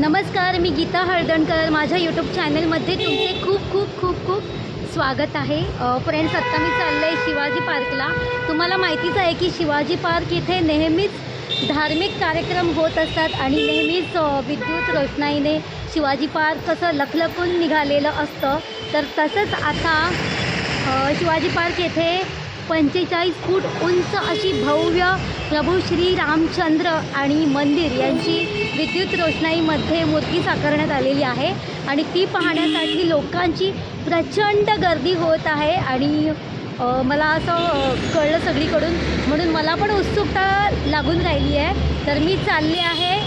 नमस्कार मी गीता हळदणकर. माझ्या यूट्यूब चॅनलमध्ये तुमचे खूप खूप खूप खूप स्वागत आहे. फ्रेंड्स आत्ता मी चाललं आहे शिवाजी पार्कला. तुम्हाला माहितीच आहे की शिवाजी पार्क इथे नेहमीच धार्मिक कार्यक्रम होत असतात आणि नेहमीच विद्युत रोषणाईने शिवाजी पार्क कसं लखलखून निघालेलं असतं. तर तसंच आता शिवाजी पार्क येथे पंचेचाळीस फूट उंच अशी भव्य प्रभू श्री रामचंद्र आणि मंदिर यांची विद्युत रोषणाईमध्ये मूर्ती साकारण्यात आलेली आहे. आणि ती पाहण्यासाठी लोकांची प्रचंड गर्दी होत आहे. आणि मला असं कळलं सगळीकडून. म्हणून मला पण उत्सुकता लागून राहिली आहे. तर मी चालले आहे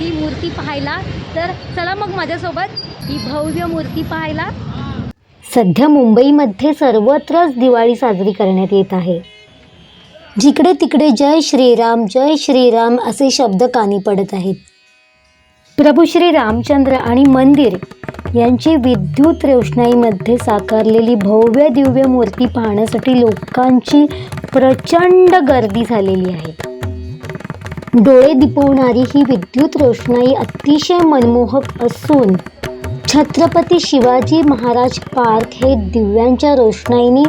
ती मूर्ती पाहायला. तर चला मग माझ्यासोबत ही भव्य मूर्ती पाहायला. सध्या मुंबईमध्ये सर्वत्रच दिवाळी साजरी करण्यात येत आहे. जिकडे तिकडे जय श्रीराम जय श्रीराम असे शब्द कानी पडत आहेत. प्रभू श्री रामचंद्र आणि मंदिर यांची विद्युत रोषणाईमध्ये साकारलेली भव्य दिव्य मूर्ती पाहण्यासाठी लोकांची प्रचंड गर्दी झालेली आहे. डोळे दिपवणारी ही विद्युत रोषणाई अतिशय मनमोहक असून छत्रपती शिवाजी महाराज पार्क हे दिव्यांच्या रोषणाईने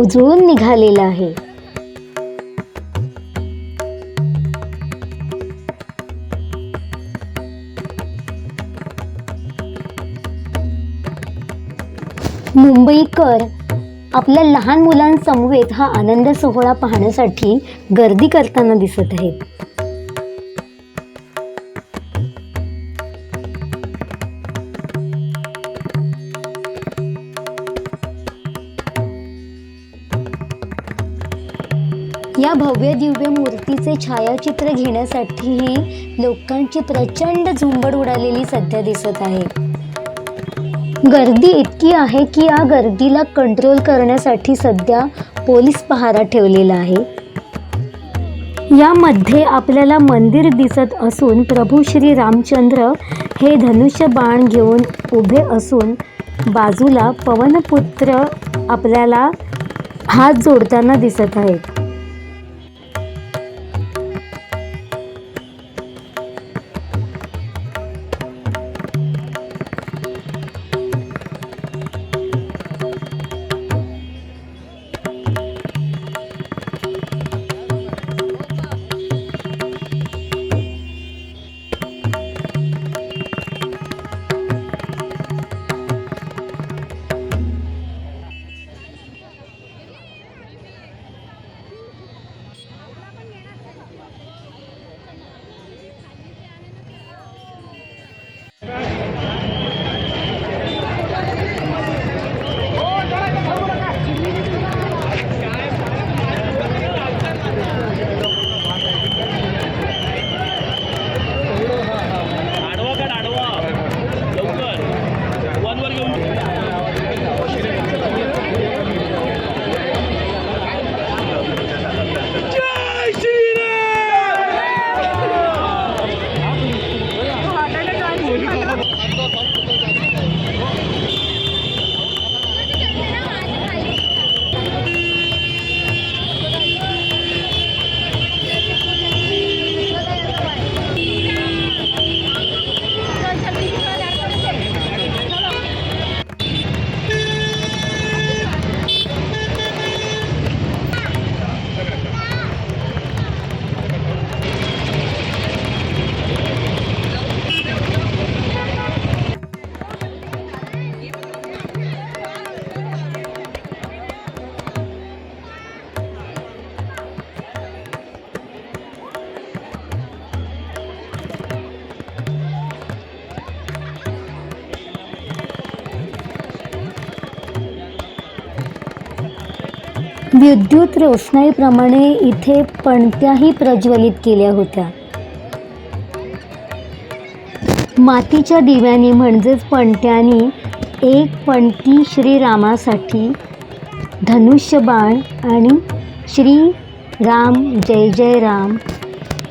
उजळून निघालेलं आहे. मुंबईकर आपल्या लहान मुलांसमवेत हा आनंद सोहळा पाहण्यासाठी गर्दी करताना दिसत आहेत या भव्य दिव्य मूर्तीचे छायाचित्र घेण्यासाठीही लोकांची प्रचंड झुंबड उडालेली सध्या दिसत आहे. गर्दी इतकी आहे की या गर्दीला कंट्रोल करण्यासाठी सध्या पोलीस पहारा ठेवलेला आहे. यामध्ये आपल्याला मंदिर दिसत असून प्रभू श्री रामचंद्र हे धनुष्य बाण घेऊन उभे असून बाजूला पवनपुत्र आपल्याला हात जोडताना दिसत आहेत. विद्युत रोषणाईप्रमाणे इथे पणत्याही प्रज्वलित केल्या होत्या. मातीच्या दिव्यानी म्हणजेच पणत्यानी एक पणती श्रीरामासाठी धनुष्यबाण आणि श्री राम जय जय राम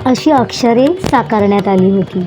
अशी अक्षरे साकारण्यात आली होती.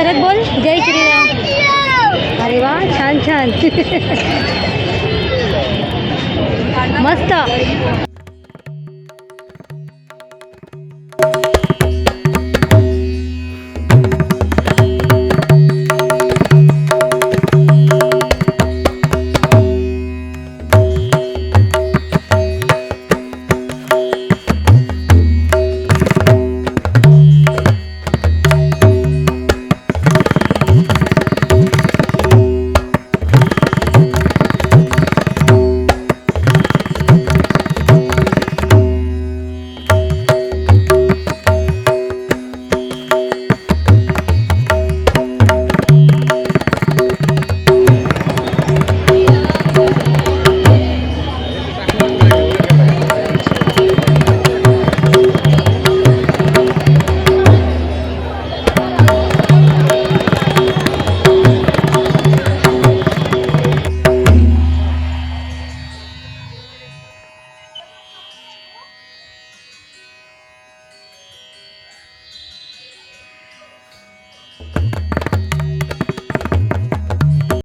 परत बोल. जय श्रीराम. अरे वा छान छान. मस्त.